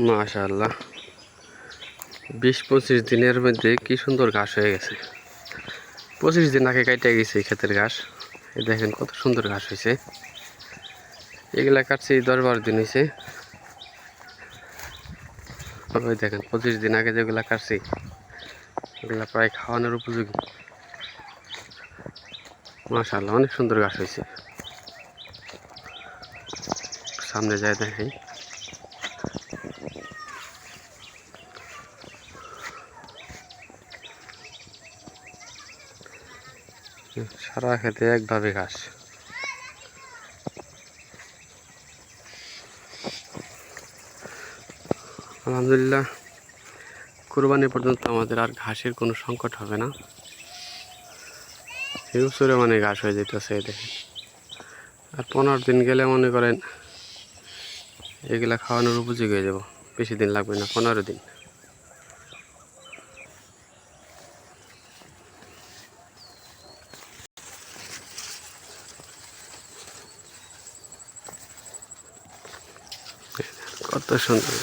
মাশাআল্লাহ। বিশ, পঁচিশ দিনের মধ্যে কি সুন্দর ঘাস হয়ে গেছে। পঁচিশ দিন আগে কাটে গেছে এই ক্ষেতের ঘাস। দেখেন কত সুন্দর ঘাস হয়েছে। এগুলা কাটছে দশ বারো দিন হয়েছে। দেখেন পঁচিশ দিন আগে যেগুলা কাটছি, এগুলা প্রায় খাওয়ানোর উপযোগী। মাশাআল্লাহ, অনেক সুন্দর ঘাস হয়েছে। সামনে যায় দেখাই সারা খেতে একভাবে ঘাস। আলহামদুলিল্লাহ, কুরবানি পর্যন্ত আমাদের আর ঘাসের কোনো সংকট হবে না। এই মানে ঘাস হয়ে যেতেছে দেখেন। আর পনেরো দিন গেলে মনে করেন এগুলা খাওয়ানোর উপযোগী হয়ে যাব। বেশি দিন লাগবে না, পনেরো দিন। কত সুন্দর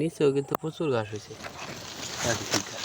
নিচেও কিন্তু প্রচুর ঘাস হয়েছে। চারিদিকে